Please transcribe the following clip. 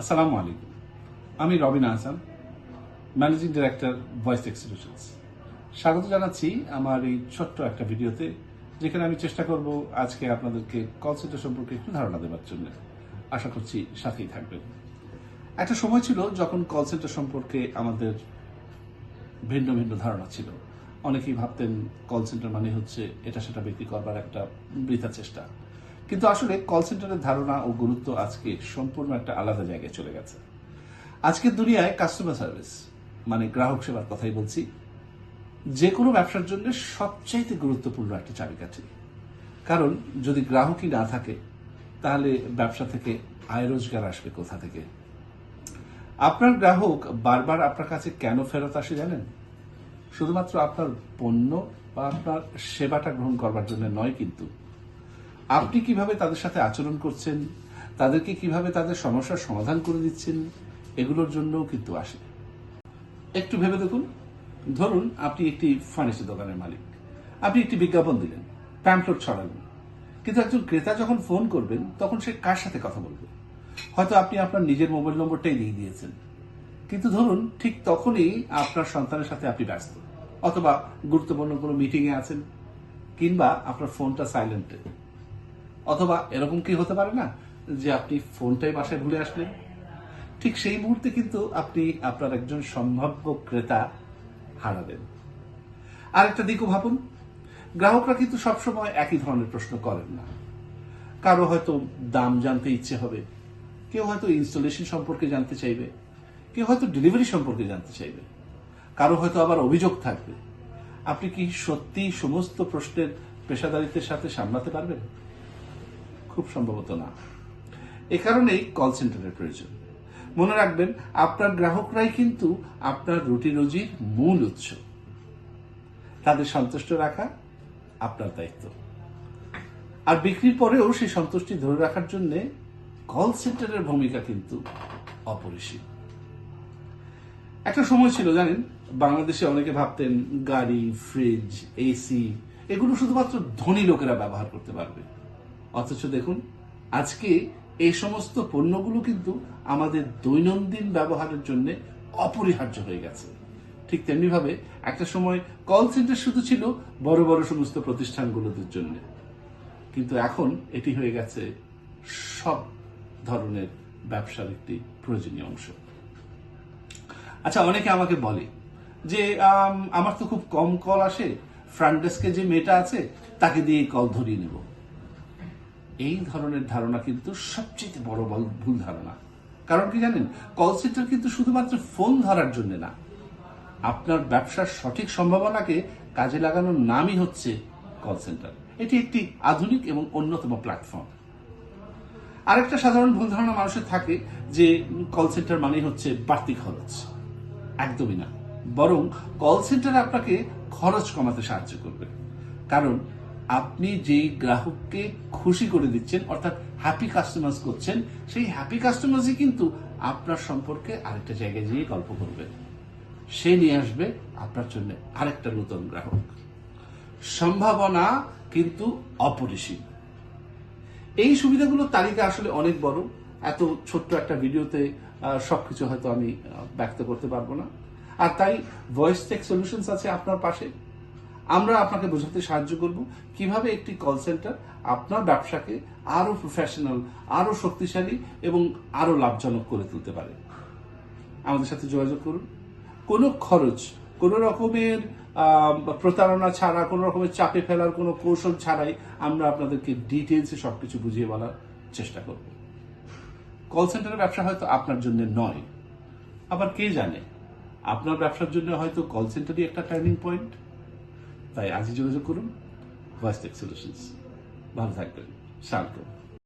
আসসালামু আলাইকুম। আমি Robin Ahsan managing director voice tech স্বাগত জানাচ্ছি আমার এই ছোট্ট একটা ভিডিওতে, যেখানে আমি চেষ্টা করব আজকে আপনাদেরকে কল সেন্টার সম্পর্কে একটু ধারণা দেওয়ার জন্য। আশা করছি সাথেই থাকবেন। একটা সময় ছিল যখন কল সেন্টার সম্পর্কে আমাদের ভিন্ন ভিন্ন ধারণা ছিল। অনেকেই ভাবতেন কল সেন্টার মানে হচ্ছে এটা সেটা বিক্রি করবার একটা বৃথা চেষ্টা। কিন্তু আসলে কল সেন্টারের ধারণা ও গুরুত্ব আজকে সম্পূর্ণ একটা আলাদা জায়গায় চলে গেছে। আজকের দুনিয়ায় কাস্টমার সার্ভিস মানে গ্রাহক সেবার কথাই বলছি যে কোনো ব্যবসার জন্য সবচাইতে গুরুত্বপূর্ণ একটা চাবিকাঠি। কারণ যদি গ্রাহকই না থাকে, তাহলে ব্যবসা থেকে আয় রোজগার আসবে কোথা থেকে? আপনার গ্রাহক বারবার আপনার কাছে কেন ফেরত আসে জানেন? শুধুমাত্র আপনার পণ্য বা আপনার সেবাটা গ্রহণ করবার জন্য নয় কিন্তু আপনি কীভাবে তাদের সাথে আচরণ করছেন? তাদেরকে কীভাবে তাদের সমস্যার সমাধান করে দিচ্ছেন? এগুলোর জন্যও কিন্তু আসে। একটু ভেবে দেখুন। ধরুন, আপনি একটি ফার্নিচার দোকানের মালিক। আপনি একটি বিজ্ঞাপন দিলেন, প্যাম্পলেট ছড়ালেন। কিন্তু একজন ক্রেতা যখন ফোন করবেন, তখন সে কার সাথে কথা বলবে? হয়তো আপনি আপনার নিজের মোবাইল নম্বরটাই দিয়ে দিয়েছেন। কিন্তু ধরুন, ঠিক তখনই আপনার সন্তানের সাথে আপনি ব্যস্ত, অথবা গুরুত্বপূর্ণ কোনো মিটিংয়ে আছেন, কিংবা আপনার ফোনটা সাইলেন্টে অথবা এরকম কি হতে পারে না যে আপনি ফোনটাই বাসায় ভুলে আসলেন? ঠিক সেই মুহূর্তে কিন্তু আপনি আপনার একজন সম্ভাব্য ক্রেতা হারাবেন আরেকটা দিকও ভাবুন, গ্রাহকরা কিন্তু সবসময় একই ধরনের প্রশ্ন করেন না। কারও হয়তো দাম জানতে ইচ্ছে হবে, কেউ হয়তো ইনস্টলেশন সম্পর্কে জানতে চাইবে, কেউ হয়তো ডেলিভারি সম্পর্কে জানতে চাইবে, কারও হয়তো আবার অভিযোগ থাকবে। আপনি কি সত্যি সমস্ত প্রশ্নের পেশাদারিত্বের সাথে সামলাতে পারবেন? খুব সম্ভবত না। এ কারণেই কল সেন্টারের প্রয়োজন। মনে রাখবেন, আপনার গ্রাহকরাই কিন্তু আপনার রুটি রুজির মূল উৎস। তাদের সন্তুষ্ট রাখা আপনার দায়িত্ব। আর বিক্রির পরেও সেই সন্তুষ্টি ধরে রাখার জন্য কল সেন্টারের ভূমিকা কিন্তু অপরিসীম। একটা সময় ছিল, জানেন, বাংলাদেশে অনেকে ভাবতেন গাড়ি ফ্রিজ এসি এগুলো শুধুমাত্র ধনী লোকেরা ব্যবহার করতে পারবে। অথচ দেখুন আজকে এই সমস্ত পণ্যগুলো কিন্তু আমাদের দৈনন্দিন ব্যবহারের জন্য অপরিহার্য হয়ে গেছে। ঠিক তেমনি ভাবে একটা সময় কল সেন্টার শুধু ছিল বড় বড় সমস্ত প্রতিষ্ঠানগুলোদের জন্য। কিন্তু এখন এটি হয়ে গেছে সব ধরনের ব্যবসার একটি প্রয়োজনীয় অংশ। আচ্ছা অনেকে আমাকে বলে যে আম, আমার তো খুব কম কল আসে। ফ্রন্ট ডেস্কে যে মেয়েটা আছে তাকে দিয়ে কল ধরিয়ে নেব। এই ধরনের ধারণা কিন্তু সবচেয়ে বড় ভুল ধারণা। কারণ কি জানেন? কল সেন্টার কিন্তু শুধুমাত্র ফোন ধরার জন্য না। আপনার ব্যবসার সঠিক সম্ভাবনাকে কাজে লাগানোর নামই হচ্ছে কল সেন্টার এটি একটি আধুনিক এবং অন্যতম প্ল্যাটফর্ম আরেকটা সাধারণ ভুল ধারণা মানুষের থাকে যে কল সেন্টার মানেই হচ্ছে বাড়তি খরচ। একদমই না। বরং কল সেন্টার আপনাকে খরচ কমাতে সাহায্য করবে। কারণ আপনি যেই গ্রাহককে খুশি করে দিচ্ছেন, অর্থাৎ হ্যাপি কাস্টমার্স করছেন, সেই হ্যাপি কাস্টমার্সই কিন্তু আপনার সম্পর্কে আরেকটা জায়গায় গিয়ে গল্প করবে। সে নিয়ে আসবে আপনার জন্য আরেকটা নতুন গ্রাহক। সম্ভাবনা কিন্তু অপরিসীম। এই সুবিধাগুলোর তালিকা আসলে অনেক বড়। এত ছোট্ট একটা ভিডিওতে সবকিছু হয়তো আমি ব্যক্ত করতে পারব না। আর তাই ভয়েস টেক সলিউশনস আছে আপনার পাশে। আমরা আপনাকে বোঝাতে সাহায্য করব কীভাবে একটি কল সেন্টার আপনার ব্যবসাকে আরও প্রফেশনাল আরও শক্তিশালী এবং আরও লাভজনক করে তুলতে পারে। আমাদের সাথে যোগাযোগ করুন। কোনো খরচ, কোনো রকমের প্রতারণা ছাড়া, কোনো রকমের চাপে ফেলার কোনো কৌশল ছাড়াই আমরা আপনাদেরকে ডিটেলসে সবকিছু বুঝিয়ে বলার চেষ্টা করব। কল সেন্টারের ব্যবসা হয়তো আপনার জন্য নয়। আবার কে জানে? আপনার ব্যবসার জন্য হয়তো কল সেন্টারই একটা টার্নিং পয়েন্ট তাই আজই যোগাযোগ করুন ভয়েস টেক সলিউশনস ভালো থাকবেন স্বাগত